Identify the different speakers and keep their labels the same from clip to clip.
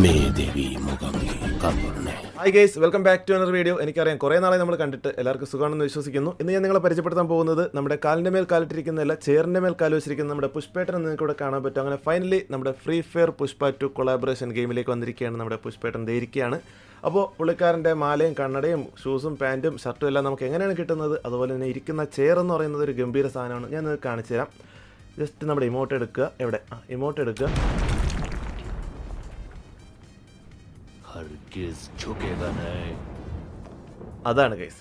Speaker 1: Devi
Speaker 2: hi guys welcome back to another video എനിക്കറിയാം കുറേ നാളെ നമ്മൾ കണ്ടിട്ട് എല്ലാവർക്കും സുഖമാണെന്ന് വിശ്വസിക്കുന്നു. ഇന്ന് ഞാൻ നിങ്ങളെ പരിചയപ്പെടുത്താൻ പോകുന്നത് നമ്മുടെ കാലിന്റെ മേൽ കാലിട്ടിരിക്കുന്നതല്ല ചേറിന്റെ മേൽ കാൽ വെച്ചിരിക്കുന്ന നമ്മുടെ പുഷ്പേട്ടൻ നിങ്ങൾക്ക് ഇവിടെ കാണാൻ പറ്റും. അങ്ങനെ ഫൈനലി നമ്മുടെ free fire Pushpa two collaboration ഗെയിമിലേക്ക് വന്നിരിക്കുകയാണ് നമ്മുടെ പുഷ്പേട്ടൻ. ധരിക്കുകയാണ് അപ്പോൾ പുള്ളിക്കാരന്റെ മാലയും കണ്ണടയും ഷൂസും പാന്റും ഷർട്ടും എല്ലാം നമുക്ക് എങ്ങനെയാണ് കിട്ടുന്നത്? അതുപോലെ തന്നെ ഇരിക്കുന്ന ചെയർ എന്ന് പറയുന്നത് ഒരു ഗംഭീര സാധനമാണ്. ഞാൻ നിങ്ങൾക്ക് കാണിച്ചു തരാം ജസ്റ്റ് നമ്മുടെ ഇമോട്ട് എടുക്കുക. എവിടെ? ഇമോട്ട് എടുക്കുക. അതാണ് case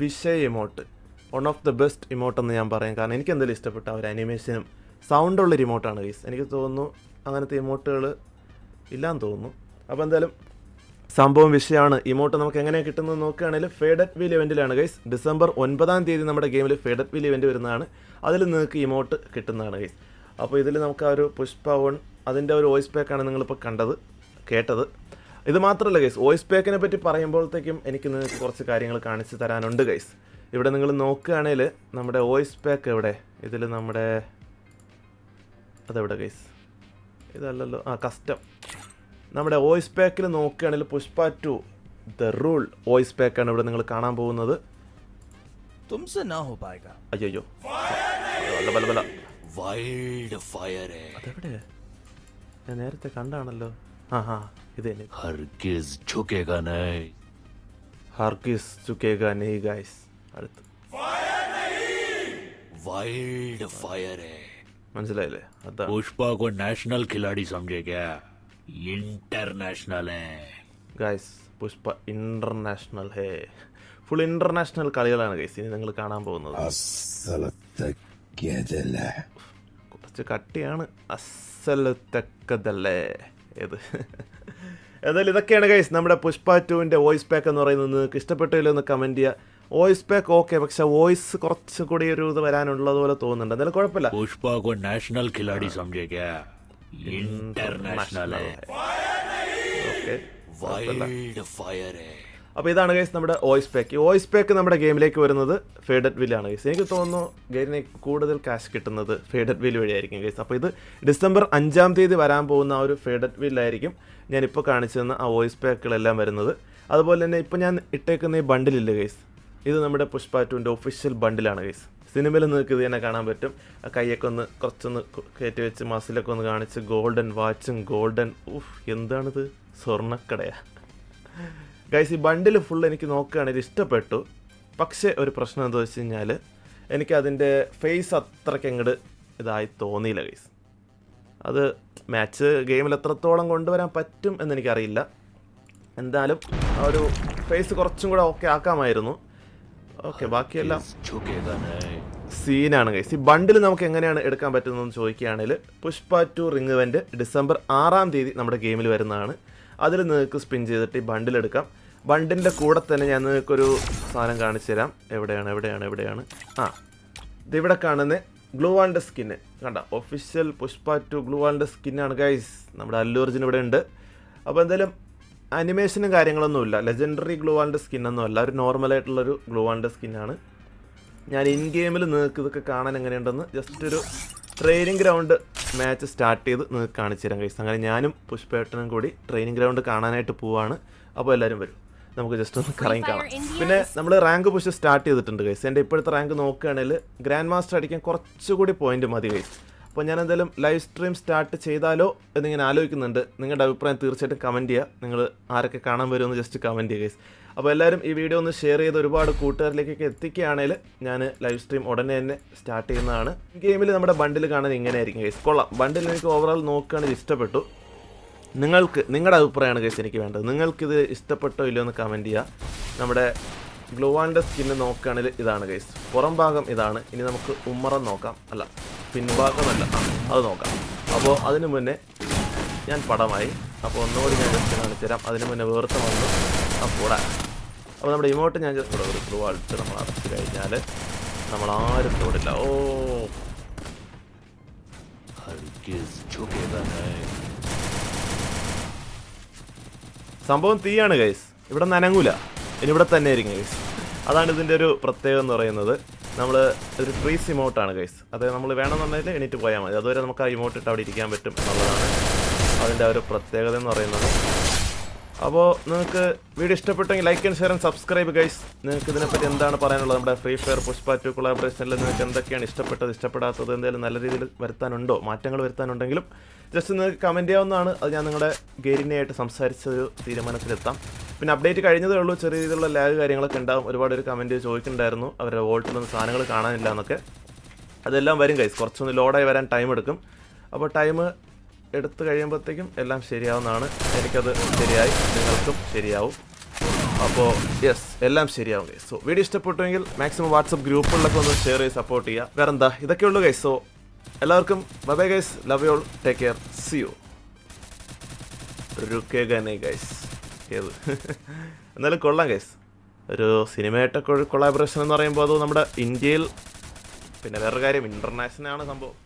Speaker 2: വിഷയ് emote one of the best emote എന്ന് ഞാൻ പറയാം. കാരണം എനിക്ക് എന്തായാലും ഇഷ്ടപ്പെട്ട ഒരു അനിമേഷനും സൗണ്ടുള്ളൊരു ഇമോട്ടാണ് കേസ് എനിക്ക് തോന്നുന്നു അങ്ങനത്തെ ഇമോട്ടുകൾ ഇല്ലാന്ന് തോന്നുന്നു. അപ്പോൾ എന്തായാലും സംഭവം വിഷയമാണ് ഇമോട്ട് നമുക്ക് എങ്ങനെ കിട്ടുന്നത് നോക്കുകയാണെങ്കിൽ ഫേഡറ്റ് വീൽ ഇവന്റിലാണ് ഗൈസ് ഡിസംബർ ഒൻപതാം തീയതി നമ്മുടെ ഗെയിമിൽ ഫേഡറ്റ് വീൽ ഇവന്റ് വരുന്നതാണ്. അതിൽ നിങ്ങൾക്ക് ഇമോട്ട് കിട്ടുന്നതാണ് ഗൈസ് അപ്പോൾ ഇതിൽ നമുക്ക് ആ ഒരു പുഷ്പ ഓൺ അതിന്റെ ഒരു വോയിസ് പാക്കാണ് നിങ്ങളിപ്പോൾ കണ്ടത് കേട്ടത്. ഇത് മാത്രമല്ല ഗൈസ് വോയിസ് പാക്കിനെ പറ്റി പറയുമ്പോഴത്തേക്കും എനിക്ക് നിങ്ങൾക്ക് കുറച്ച് കാര്യങ്ങൾ കാണിച്ചു തരാനുണ്ട് ഗൈസ് ഇവിടെ നിങ്ങൾ നോക്കുകയാണെങ്കിൽ നമ്മുടെ വോയിസ് പാക്ക് എവിടെ? ഇതിൽ നമ്മുടെ അതെവിടെ ഗൈസ് ഇതല്ലല്ലോ. ആ കസ്റ്റം നമ്മുടെ വോയിസ് പാക്കിൽ നോക്കുകയാണെങ്കിൽ Pushpa two the rule voice പാക്കാണ് ഇവിടെ നിങ്ങൾ കാണാൻ പോകുന്നത്. അയ്യോ
Speaker 1: വൈൽഡ് ഫയർ
Speaker 2: അതെവിടെ? ഞാൻ നേരത്തെ കണ്ടാണല്ലോ. ആ ഹാ. ഇത് ഹർഗിസ് ഹർഗിസ് ഗൈസ് അടുത്ത്.
Speaker 1: വൈൽഡ്
Speaker 2: മനസ്സിലായില്ലേ?
Speaker 1: അതാ. Pushpa national khiladi international
Speaker 2: guys Pushpa international hey. Full international കളികളാണ് ഗൈസ് ഇനി നിങ്ങൾ കാണാൻ പോകുന്നത്. കുറച്ച് കട്ടിയാണ്. അസലത്തക്കതല്ലേ ഏത്? ഏതായാലും ഇതൊക്കെയാണ് ഗൈസ് നമ്മുടെ പുഷ്പ ടുവിൻ്റെ വോയിസ് പാക്ക് എന്ന് പറയുന്നത് നിങ്ങൾക്ക് ഇഷ്ടപ്പെട്ടില്ലോ എന്ന് കമൻറ്റ് ചെയ്യുക വോയിസ് പാക്ക് ഓക്കെ പക്ഷെ വോയിസ് കുറച്ച് കൂടി ഒരു ഇത് വരാനുള്ളത് പോലെ തോന്നുന്നുണ്ട് എന്തായാലും കുഴപ്പമില്ല
Speaker 1: पुष्पा को नेशनल खिलाड़ी समझे क्या इंटरनेशनल है
Speaker 2: ഓക്കെ
Speaker 1: वाइल्ड फायर है
Speaker 2: അപ്പോൾ ഇതാണ് ഗൈസ് നമ്മുടെ വോയിസ് പാക്ക് വോയിസ് പാക്ക് നമ്മുടെ ഗെയിമിലേക്ക് വരുന്നത് ഫേഡഡ് വില്ലാണ് ഗൈസ് എനിക്ക് തോന്നുന്നു ഗെയിമിന് കൂടുതൽ ക്യാഷ് കിട്ടുന്നത് ഫേഡഡ് വിൽ വഴിയായിരിക്കും ഗൈസ് അപ്പോൾ ഇത് ഡിസംബർ അഞ്ചാം തീയതി വരാൻ പോകുന്ന ആ ഒരു ഫേഡഡ് വില്ലായിരിക്കും ഞാനിപ്പോൾ കാണിച്ചു തന്ന ആ വോയിസ് പാക്കുകളെല്ലാം വരുന്നത്. അതുപോലെ തന്നെ ഇപ്പോൾ ഞാൻ ഇട്ടേക്കുന്ന ഈ ബണ്ടിലില്ല ഗൈസ് ഇത് നമ്മുടെ പുഷ്പ ടുവിന്റെ ഒഫീഷ്യൽ ബണ്ടിലാണ് ഗൈസ് സിനിമയിൽ നിങ്ങൾക്ക് ഇത് തന്നെ കാണാൻ പറ്റും. കൈയൊക്കെ ഒന്ന് കുറച്ചൊന്ന് കയറ്റി വെച്ച് മസിലൊക്കെ ഒന്ന് കാണിച്ച് ഗോൾഡൻ വാച്ചും ഗോൾഡൻ ഉഫ് എന്താണിത്? സ്വർണക്കടയാ. ഗൈസ് ഈ ബണ്ടിൽ ഫുൾ എനിക്ക് നോക്കുകയാണെങ്കിൽ ഇഷ്ടപ്പെട്ടു. പക്ഷേ ഒരു പ്രശ്നം എന്താ വെച്ച് കഴിഞ്ഞാൽ എനിക്ക് അതിന്റെ ഫേസ് അത്രയ്ക്ക് അങ്ങോട്ട് ഇതായി തോന്നിയില്ല ഗൈസ് അത് മാച്ച് ഗെയിമിൽ എത്രത്തോളം കൊണ്ടുവരാൻ പറ്റും എന്നെനിക്കറിയില്ല. എന്തായാലും ആ ഒരു ഫേസ് കുറച്ചും കൂടെ ഓക്കെ ആക്കാമായിരുന്നു. ഓക്കെ ബാക്കിയെല്ലാം സീനാണ് ഗൈസ് ഈ ബണ്ടിൽ നമുക്ക് എങ്ങനെയാണ് എടുക്കാൻ പറ്റുന്നതെന്ന് ചോദിക്കുകയാണെങ്കിൽ Pushpa two ring event December ആറാം തീയതി നമ്മുടെ ഗെയിമിൽ വരുന്നതാണ്. അതിൽ നിങ്ങൾക്ക് സ്പിൻ ചെയ്തിട്ട് ഈ ബണ്ടിൽ എടുക്കാം. ബണ്ടിന്റെ കൂടെ തന്നെ ഞാൻ നിങ്ങൾക്കൊരു സാധനം കാണിച്ചു തരാം എവിടെയാണ് എവിടെയാണ് എവിടെയാണ്? ആ ഇതിവിടെ കാണുന്ന ഗ്ലൂ ആൻഡ് സ്കിന്ന് കണ്ട? Official Pushpa two glue and സ്കിന്നാണ് guys നമ്മുടെ അല്ലു ഇവിടെ ഉണ്ട്. അപ്പോൾ എന്തായാലും അനിമേഷനും കാര്യങ്ങളൊന്നുമില്ല ലെജൻഡറി ഗ്ലൂ ആൻഡ് സ്കിന്നൊന്നും അല്ല. ഒരു നോർമലായിട്ടുള്ളൊരു ഗ്ലൂ ആൻഡ് സ്കിന്നാണ് ഞാൻ ഇൻ ഗെയിമിൽ നിങ്ങൾക്ക് ഇതൊക്കെ കാണാൻ എങ്ങനെയുണ്ടെന്ന് ജസ്റ്റ് ഒരു ട്രെയിനിങ് ഗ്രൗണ്ട് മാച്ച് സ്റ്റാർട്ട് ചെയ്ത് നിങ്ങൾക്ക് കാണിച്ചു തരാം കഴിച്ചു അങ്ങനെ ഞാനും പുഷ്പേട്ടനും കൂടി ട്രെയിനിങ് ഗ്രൗണ്ട് കാണാനായിട്ട് പോവാണ്. അപ്പോൾ എല്ലാവരും വരും. നമുക്ക് ജസ്റ്റ് ഒന്ന് കറങ്ങി കാണാം. പിന്നെ നമ്മൾ റാങ്ക് പുഷ് സ്റ്റാർട്ട് ചെയ്തിട്ടുണ്ട് ഗൈസ് എന്റെ ഇപ്പോഴത്തെ റാങ്ക് നോക്കുകയാണെങ്കിൽ ഗ്രാൻഡ് മാസ്റ്റർ അടിക്കാൻ കുറച്ചുകൂടി പോയിന്റ് മതി ഗൈസ് അപ്പോൾ ഞാൻ എന്തായാലും ലൈവ് സ്ട്രീം സ്റ്റാർട്ട് ചെയ്താലോ എന്നിങ്ങനെ ആലോചിക്കുന്നുണ്ട്. നിങ്ങളുടെ അഭിപ്രായം തീർച്ചയായിട്ടും കമന്റ് ചെയ്യുക. നിങ്ങൾ ആരൊക്കെ കാണാൻ വരുമെന്ന് ജസ്റ്റ് കമന്റ് ചെയ്യുക ഗൈസ് അപ്പോൾ എല്ലാവരും ഈ വീഡിയോ ഒന്ന് ഷെയർ ചെയ്ത് ഒരുപാട് കൂട്ടുകാരിലേക്കൊക്കെ എത്തിക്കുകയാണെങ്കിൽ ഞാൻ ലൈവ് സ്ട്രീം ഉടനെ തന്നെ സ്റ്റാർട്ട് ചെയ്യുന്നതാണ്. ഗെയിമിൽ നമ്മുടെ ബണ്ടിൽ കാണാൻ ഇങ്ങനെ ആയിരിക്കും ഗൈസ് കൊള്ളാം. ബണ്ടിൽ എനിക്ക് ഓവറോൾ നോക്കുകയാണെങ്കിൽ ഇഷ്ടപ്പെട്ടു. നിങ്ങൾക്ക് നിങ്ങളുടെ അഭിപ്രായമാണ് കേസ് എനിക്ക് വേണ്ടത്. നിങ്ങൾക്കിത് ഇഷ്ടപ്പെട്ടോ ഇല്ലയോ എന്ന് കമന്റ് ചെയ്യുക നമ്മുടെ ഗ്ലോവാളിന്റെ സ്കിന്ന് നോക്കുകയാണെങ്കിൽ ഇതാണ് കേസ് പുറം ഭാഗം ഇതാണ്. ഇനി നമുക്ക് ഉമ്മറം നോക്കാം. അല്ല പിൻഭാഗമല്ല. അത് നോക്കാം. അപ്പോൾ അതിന് മുന്നേ ഞാൻ പടമായി. അപ്പോൾ ഒന്നുകൂടി ഞാൻ ജസ്റ്റ് കാണിച്ചു തരാം. അതിന് മുന്നേ വേർത്ത് വന്നു. ആ കൂടാ അപ്പോൾ നമ്മുടെ ഇമോട്ട് ഞാൻ ജസ്റ്റ് ഇവിടെ ഒരു ത്രൂ അടിച്ച് നമ്മൾ അടച്ചു കഴിഞ്ഞാൽ നമ്മൾ ആരും തൊടില്ല ഓ. സംഭവം തീയാണ് ഗൈസ് ഇവിടെ നനങ്ങൂല. ഇനി ഇവിടെ തന്നെ ആയിരിക്കും ഗൈസ് അതാണ് ഇതിന്റെ ഒരു പ്രത്യേകത എന്ന് പറയുന്നത്. നമ്മൾ ഒരു ഫ്രീസ് ഇമോട്ടാണ് ഗൈസ് അത് നമ്മൾ വേണമെന്നുണ്ടെങ്കിൽ എണീറ്റ് പോയാൽ മതി. അതുവരെ നമുക്ക് ആ ഇമോട്ട് ഇട്ട് അവിടെ ഇരിക്കാൻ പറ്റും എന്നുള്ളതാണ് അതിന്റെ ഒരു പ്രത്യേകത എന്ന് പറയുന്നത്. അപ്പോൾ നിങ്ങൾക്ക് വീഡിയോ ഇഷ്ടപ്പെട്ടെങ്കിൽ like and share and subscribe guys നിങ്ങൾക്ക് ഇതിനെപ്പറ്റി എന്താണ് പറയാനുള്ളത്? നമ്മുടെ ഫ്രീ ഫയർ പുഷ്പ ടു കൊളാബറേഷനിൽ നിങ്ങൾക്ക് എന്തൊക്കെയാണ് ഇഷ്ടപ്പെട്ടത് ഇഷ്ടപ്പെടാത്തത് എന്തെങ്കിലും നല്ല രീതിയിൽ വരുത്താനുണ്ടോ മാറ്റങ്ങൾ വരുത്താനുണ്ടെങ്കിലും ജസ്റ്റ് നിങ്ങൾക്ക് കമന്റ് ചെയ്യാവുന്നതാണ്. അത് ഞാൻ നിങ്ങളുടെ ഗെയിലിനെയായിട്ട് സംസാരിച്ച ഒരു തീരുമാനത്തിലെത്താം. പിന്നെ അപ്ഡേറ്റ് കഴിഞ്ഞതേ ഉള്ളൂ. ചെറിയ രീതിയിലുള്ള ലാഗ് കാര്യങ്ങളൊക്കെ ഉണ്ടാവും. ഒരുപാട് ഒരു കമന്റ് ചോദിക്കുന്നുണ്ടായിരുന്നു അവരുടെ വോൾട്ടിലൊന്നും സാധനങ്ങൾ കാണാനില്ല എന്നൊക്കെ. അതെല്ലാം വരും ഗൈസ് കുറച്ചൊന്ന് ലോഡായി വരാൻ ടൈം എടുക്കും. അപ്പോൾ ടൈം എടുത്തു കഴിയുമ്പോഴത്തേക്കും എല്ലാം ശരിയാവുന്നതാണ്. എനിക്കത് ശരിയായി. നിങ്ങൾക്കും ശരിയാവും. അപ്പോൾ യെസ് എല്ലാം ശരിയാവും ഗൈസ് സോ വീഡിയോ ഇഷ്ടപ്പെട്ടുവെങ്കിൽ മാക്സിമം വാട്സപ്പ് ഗ്രൂപ്പുകളിലൊക്കെ ഒന്ന് ഷെയർ ചെയ്ത് സപ്പോർട്ട് ചെയ്യുക. വേറെ എന്താ ഇതൊക്കെ ഉള്ളൂ ഗൈസ് സോ എല്ലാവർക്കും bye guys love you all take care see you രുക്കേഗനെ guys ഏത്? എന്നാലും കൊള്ളാം ഗൈസ് ഒരു സിനിമയായിട്ടൊക്കെ ഒരു കൊളാബറേഷൻ എന്ന് പറയുമ്പോൾ അത് നമ്മുടെ ഇന്ത്യയിൽ പിന്നെ വേറൊരു കാര്യം ഇന്റർനാഷണൽ ആണ് സംഭവം.